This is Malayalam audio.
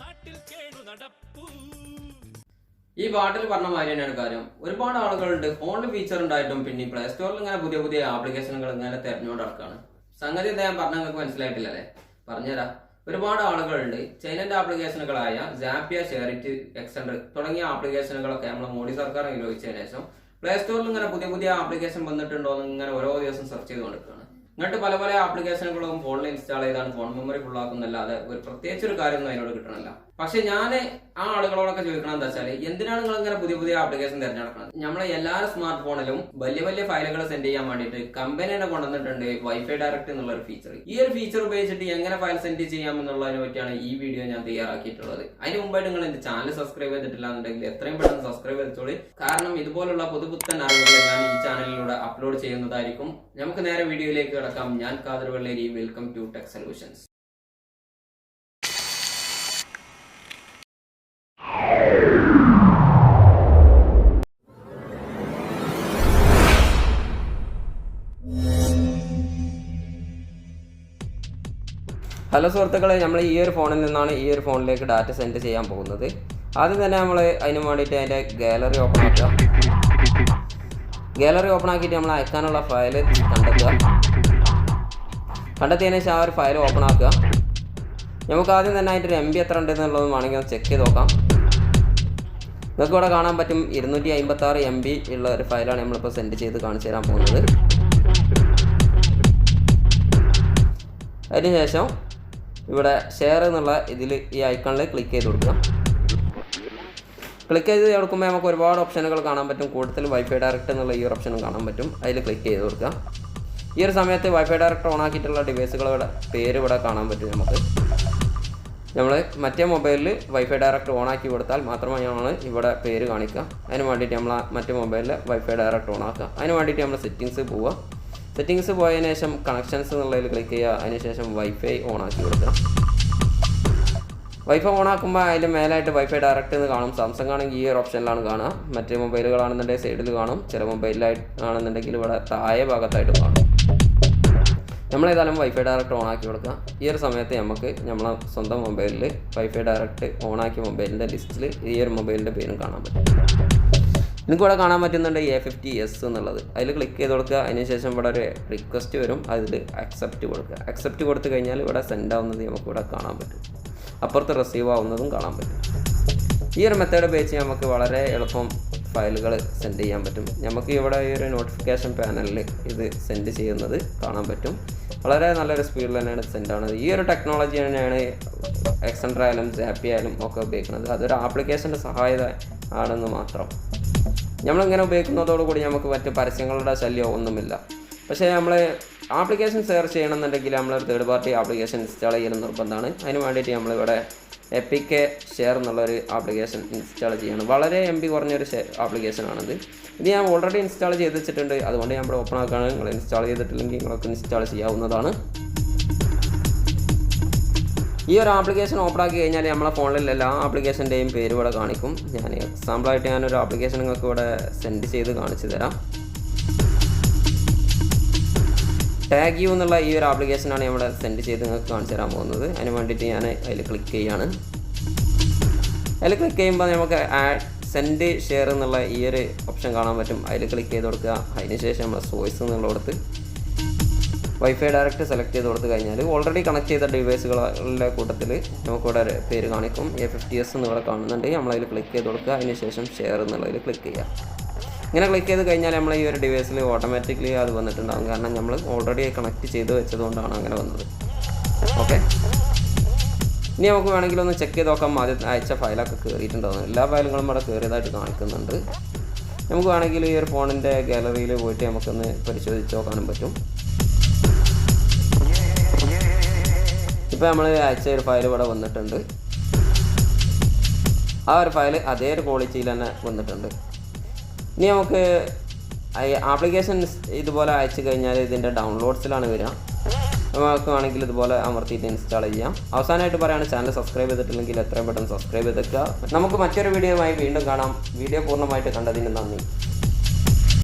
നാട്ടിൽ കേടു നടപ്പൂ? ഈ പാട്ടിൽ പറഞ്ഞ മാതിരി തന്നെയാണ് കാര്യം. ഒരുപാട് ആളുകളുണ്ട് ഫോണിൽ ഫീച്ചർ ഉണ്ടായിട്ടും പിന്നെ പ്ലേ സ്റ്റോറിൽ ഇങ്ങനെ പുതിയ പുതിയ ആപ്ലിക്കേഷനുകൾ ഇങ്ങനെ തെരഞ്ഞുകൊണ്ട് നടക്കാണ് സംഗതി ഞാൻ പറഞ്ഞ നിങ്ങൾക്ക് മനസ്സിലായിട്ടില്ലല്ലേ പറഞ്ഞുതരാം. ഒരുപാട് ആളുകളുണ്ട് ചൈനന്റെ ആപ്ലിക്കേഷനുകളായ ജാപ്പിയ ഷെയറിറ്റ് എക്സെൻഡർ തുടങ്ങിയ ആപ്ലിക്കേഷനുകളൊക്കെ നമ്മൾ മോഡി സർക്കാർ നിരോധിച്ചതിന് ശേഷം പ്ലേ സ്റ്റോറിൽ ഇങ്ങനെ പുതിയ പുതിയ ആപ്ലിക്കേഷൻ വന്നിട്ടുണ്ടോ എന്ന് ഇങ്ങനെ ഓരോ ദിവസം സെർച്ച് ചെയ്തുകൊണ്ടിരിക്കുകയാണ്. എന്നിട്ട് പല പല ആപ്ലിക്കേഷനുകളും ഫോണിൽ ഇൻസ്റ്റാൾ ചെയ്താണ് ഫോൺ മെമ്മറി ഫുൾ ആക്കുന്നല്ലാതെ ഒരു പ്രത്യേകിച്ച് ഒരു കാര്യമൊന്നും അതിനോട് കിട്ടണില്ല. പക്ഷെ ഞാൻ ആ ആളുകളോടൊക്കെ ചോദിക്കണം എന്താ വെച്ചാൽ എന്തിനാണ് നിങ്ങൾ ഇങ്ങനെ പുതിയ പുതിയ ആപ്ലിക്കേഷൻ തിരഞ്ഞെടുക്കുന്നത് നമ്മളെ എല്ലാ സ്മാർട്ട് ഫോണിലും വലിയ വലിയ ഫയലുകൾ സെൻഡ് ചെയ്യാൻ വേണ്ടിയിട്ട് കമ്പനി തന്നെ കൊണ്ടുവന്നിട്ടുണ്ട് വൈഫൈ ഡയറക്റ്റ് എന്നുള്ള ഒരു ഫീച്ചർ ഈ ഒരു ഫീച്ചർ ഉപയോഗിച്ചിട്ട് എങ്ങനെ ഫയൽ സെൻഡ് ചെയ്യാം എന്നുള്ളതിനെ പറ്റിയാണ് ഈ വീഡിയോ ഞാൻ തയ്യാറാക്കിയിട്ടുള്ളത്. അതിന് മുമ്പായിട്ട് നിങ്ങൾ എന്റെ ചാനൽ സബ്സ്ക്രൈബ് ചെയ്തിട്ടില്ല എന്നുണ്ടെങ്കിൽ എത്രയും പെട്ടെന്ന് സബ്സ്ക്രൈബ് ചെയ്തോളി. കാരണം ഇതുപോലുള്ള പുതുപുത്തൻ അറിവുകൾ ഞാൻ ഈ ചാനലിലൂടെ അപ്ലോഡ് ചെയ്യുന്നതായിരിക്കും. നമുക്ക് നേരെ വീഡിയോയിലേക്ക് കിടക്കാം. ഞാൻ Kathar Velleri welcome to tech solutions hello സുഹൃത്തുക്കളെ നമ്മൾ ഈ ഒരു ഫോണിൽ നിന്നാണ് ഈ ഒരു ഫോണിലേക്ക് ഡാറ്റ സെൻഡ് ചെയ്യാൻ പോകുന്നത്. ആദ്യം തന്നെ നമ്മൾ അതിന് വേണ്ടിയിട്ട് അതിന്റെ ഗാലറി ഓപ്പൺ ആക്കുക. ഗാലറി ഓപ്പൺ ആക്കിയിട്ട് നമ്മൾ അയക്കാനുള്ള ഫയൽ കണ്ടെത്തുക. കണ്ടെത്തിയതിനു ശേഷം ആ ഒരു ഫയൽ ഓപ്പൺ ആക്കുക. നമുക്ക് ആദ്യം തന്നെ അതിന്റെ ഒരു എം ബി എത്ര ഉണ്ട് എന്നുള്ളത് വേണമെങ്കിൽ ഒന്ന് ചെക്ക് ചെയ്ത് നോക്കാം. നിങ്ങൾക്ക് ഇവിടെ കാണാൻ പറ്റും ഇരുന്നൂറ്റി അമ്പത്താറ് എം ബി ഉള്ള ഒരു ഫയലാണ് നമ്മളിപ്പോൾ സെൻഡ് ചെയ്ത് കാണിച്ചു തരാൻ പോകുന്നത്. അതിനുശേഷം ഇവിടെ ഷെയർ എന്നുള്ള ഇതിൽ ഈ ഐക്കണിൽ ക്ലിക്ക് ചെയ്ത് കൊടുക്കുക. ക്ലിക്ക് ചെയ്ത് കൊടുക്കുമ്പോൾ നമുക്ക് ഒരുപാട് ഓപ്ഷനുകൾ കാണാൻ പറ്റും. കൂടുതൽ വൈഫൈ ഡയറക്റ്റ് എന്നുള്ള ഈ ഓപ്ഷനും കാണാൻ പറ്റും. അതിൽ ക്ലിക്ക് ചെയ്ത് കൊടുക്കുക. ഈ ഒരു സമയത്ത് വൈഫൈ ഡയറക്റ്റ് ഓൺ ആക്കിയിട്ടുള്ള ഡിവൈസുകളുടെ പേര് ഇവിടെ കാണാൻ പറ്റും നമുക്ക്. നമ്മൾ മറ്റേ മൊബൈലിൽ വൈഫൈ ഡയറക്റ്റ് ഓൺ ആക്കി കൊടുത്താൽ മാത്രമേ നമ്മൾ ഇവിടെ പേര് കാണിക്കുക. അതിന് വേണ്ടിയിട്ട് നമ്മൾ മറ്റേ മൊബൈലിൽ വൈഫൈ ഡയറക്റ്റ് ഓൺ ആക്കുക. അതിന് വേണ്ടിയിട്ട് നമ്മൾ സെറ്റിങ്സ് പോവുക. സെറ്റിങ്സ് പോയതിനു ശേഷം കണക്ഷൻസ് എന്നുള്ളതിൽ ക്ലിക്ക് ചെയ്യുക. അതിനുശേഷം വൈഫൈ ഓൺ ആക്കി കൊടുക്കണം വൈഫൈ ഓൺ ആക്കുമ്പോൾ അതിന്റെ മേലായിട്ട് വൈഫൈ ഡയറക്റ്റ് എന്ന് കാണും. സാംസങ് ആണെങ്കിൽ ഈ ഒരു ഓപ്ഷനിലാണ് കാണുക. മറ്റേ മൊബൈലുകളാണെന്നുണ്ടെങ്കിൽ സൈഡിൽ കാണും. ചില മൊബൈലിലായിട്ട് ആണെന്നുണ്ടെങ്കിൽ ഇവിടെ താഴെ ഭാഗത്തായിട്ട് കാണും. നമ്മളേതായാലും വൈഫൈ ഡയറക്റ്റ് ഓൺ ആക്കി കൊടുക്കുക. ഈ ഒരു സമയത്ത് നമുക്ക് നമ്മളെ സ്വന്തം മൊബൈലിൽ വൈഫൈ ഡയറക്റ്റ് ഓൺ ആക്കിയ മൊബൈലിന്റെ ലിസ്റ്റിൽ ഈ ഒരു മൊബൈലിന്റെ പേരും കാണാൻ പറ്റും. നിങ്ങൾക്ക് ഇവിടെ കാണാൻ പറ്റുന്നുണ്ട് എ ഫിഫ്റ്റി എസ് എന്നുള്ളത്. അതിൽ ക്ലിക്ക് ചെയ്ത് കൊടുക്കുക. അതിനുശേഷം ഇവിടെ ഒരു റിക്വസ്റ്റ് വരും. അതിൽ അക്സെപ്റ്റ് കൊടുക്കുക. അക്സെപ്റ്റ് കൊടുത്തു കഴിഞ്ഞാൽ ഇവിടെ സെൻഡ് ആവുന്നത് നമുക്ക് ഇവിടെ കാണാൻ പറ്റും. അപ്പുറത്ത് റിസീവ് ആവുന്നതും കാണാൻ പറ്റും. ഈ ഒരു മെത്തേഡ് ഉപയോഗിച്ച് നമുക്ക് വളരെ എളുപ്പം ഫയലുകൾ സെൻഡ് ചെയ്യാൻ പറ്റും. നമുക്ക് ഇവിടെ ഈ ഒരു നോട്ടിഫിക്കേഷൻ പാനലിൽ ഇത് സെൻഡ് ചെയ്യുന്നത് കാണാൻ പറ്റും. വളരെ നല്ലൊരു സ്പീഡിൽ തന്നെയാണ് സെൻഡ് ആവുന്നത്. ഈ ഒരു ടെക്നോളജി തന്നെയാണ് എക്സെൻഡർ ആയാലും ജാപ്പി ആയാലും ഒക്കെ ഉപയോഗിക്കുന്നത്. അതൊരു ആപ്ലിക്കേഷന്റെ സഹായത ആണെന്ന് മാത്രം. നമ്മളിങ്ങനെ ഉപയോഗിക്കുന്നതോടുകൂടി നമുക്ക് മറ്റ് പരസ്യങ്ങളുടെ ശല്യം ഒന്നുമില്ല. പക്ഷേ നമ്മൾ ആപ്ലിക്കേഷൻ സെർച്ച് ചെയ്യണമെന്നുണ്ടെങ്കിൽ നമ്മൾ തേർഡ് പാർട്ടി ആപ്ലിക്കേഷൻ ഇൻസ്റ്റാൾ ചെയ്യുന്ന നിർബന്ധമാണ്. അതിന് വേണ്ടിയിട്ട് നമ്മളിവിടെ എപ്പികെ ഷെയർ എന്നുള്ളൊരു ആപ്ലിക്കേഷൻ ഇൻസ്റ്റാൾ ചെയ്യണം. വളരെ എം ബി കുറഞ്ഞൊരു ആപ്ലിക്കേഷനാണിത് ഇത് ഞാൻ ഓൾറെഡി ഇൻസ്റ്റാൾ ചെയ്ത് വെച്ചിട്ടുണ്ട്. അതുകൊണ്ട് ഞാൻ ഇവിടെ ഓപ്പൺ ആക്കുകയാണ് നിങ്ങൾ ഇൻസ്റ്റാൾ ചെയ്തിട്ടില്ലെങ്കിൽ നിങ്ങൾക്ക് ഇൻസ്റ്റാൾ ചെയ്യാവുന്നതാണ്. ഈ ഒരു ആപ്ലിക്കേഷൻ ഓപ്പൺ ആക്കി കഴിഞ്ഞാൽ നമ്മളെ ഫോണിൽ എല്ലാ ആപ്ലിക്കേഷന്റെയും പേര് ഇവിടെ കാണിക്കും. ഞാൻ എക്സാമ്പിളായിട്ട് ഞാനൊരു ആപ്ലിക്കേഷൻ നിങ്ങൾക്ക് ഇവിടെ സെൻഡ് ചെയ്ത് കാണിച്ചു തരാം. ടാഗ് യു എന്നുള്ള ഈ ഒരു ആപ്ലിക്കേഷനാണ് ഇവിടെ സെൻഡ് ചെയ്ത് നിങ്ങൾക്ക് കാണിച്ചു തരാൻ പോകുന്നത്. അതിന് വേണ്ടിയിട്ട് ഞാൻ അതിൽ ക്ലിക്ക് ചെയ്യാണ്. അതിൽ ക്ലിക്ക് ചെയ്യുമ്പോൾ നമുക്ക് ആഡ് സെൻഡ് ഷെയർ എന്നുള്ള ഈ ഒരു ഓപ്ഷൻ കാണാൻ പറ്റും. അതിൽ ക്ലിക്ക് ചെയ്ത് കൊടുക്കുക. അതിനുശേഷം നമ്മൾ സോയ്സ് എന്നുള്ളിടത്ത് വൈഫൈ ഡയറക്റ്റ് സെലക്ട് ചെയ്ത് കൊടുത്തു കഴിഞ്ഞാൽ ഓൾറെഡി കണക്ട് ചെയ്ത ഡിവൈസുകളുടെ കൂട്ടത്തിൽ നമുക്കിവിടെ പേര് കാണിക്കും. എ ഫിഫ്റ്റി എസ് എന്നിവിടെ കാണുന്നുണ്ട്. നമ്മളതിൽ ക്ലിക്ക് ചെയ്ത് കൊടുക്കുക. അതിനുശേഷം ഷെയർ എന്നുള്ളതിൽ ക്ലിക്ക് ചെയ്യുക. ഇങ്ങനെ ക്ലിക്ക് ചെയ്ത് കഴിഞ്ഞാൽ നമ്മൾ ഈ ഒരു ഡിവൈസിൽ ഓട്ടോമാറ്റിക്കലി അത് വന്നിട്ടുണ്ടാകും കാരണം നമ്മൾ ഓൾറെഡി കണക്ട് ചെയ്ത് വെച്ചതുകൊണ്ടാണ് അങ്ങനെ വന്നത്. ഓക്കെ ഇനി നമുക്ക് വേണമെങ്കിൽ ഒന്ന് ചെക്ക് ചെയ്ത് നോക്കാം. ആദ്യം അയച്ച ഫയലൊക്കെ കയറിയിട്ടുണ്ടാകും എല്ലാ ഫയലുകളും ഇവിടെ കയറിയതായിട്ട് കാണിക്കുന്നുണ്ട്. നമുക്ക് വേണമെങ്കിൽ ഈ ഒരു ഫോണിന്റെ ഗാലറിയിൽ പോയിട്ട് നമുക്കൊന്ന് പരിശോധിച്ച് നോക്കാനും പറ്റും. ഇപ്പോൾ നമ്മൾ അയച്ച ഒരു ഫയൽ ഇവിടെ വന്നിട്ടുണ്ട്. ആ ഒരു ഫയൽ അതേ ഒരു ക്വാളിറ്റിയിൽ തന്നെ വന്നിട്ടുണ്ട്. ഇനി നമുക്ക് ആപ്ലിക്കേഷൻ ഇതുപോലെ അയച്ചു കഴിഞ്ഞാൽ ഇതിന്റെ ഡൗൺലോഡ്സിലാണ് വരിക. നമുക്ക് വേണമെങ്കിൽ ഇതുപോലെ അമർത്തിയിട്ട് ഇൻസ്റ്റാൾ ചെയ്യാം. അവസാനമായിട്ട് പറയുകയാണ് ചാനൽ സബ്സ്ക്രൈബ് ചെയ്തിട്ടില്ലെങ്കിൽ എത്രയും പെട്ടെന്ന് സബ്സ്ക്രൈബ് ചെയ്തേക്കുക. നമുക്ക് മറ്റൊരു വീഡിയോയുമായി വീണ്ടും കാണാം. വീഡിയോ പൂർണമായിട്ട് കണ്ടതിന് നന്ദി.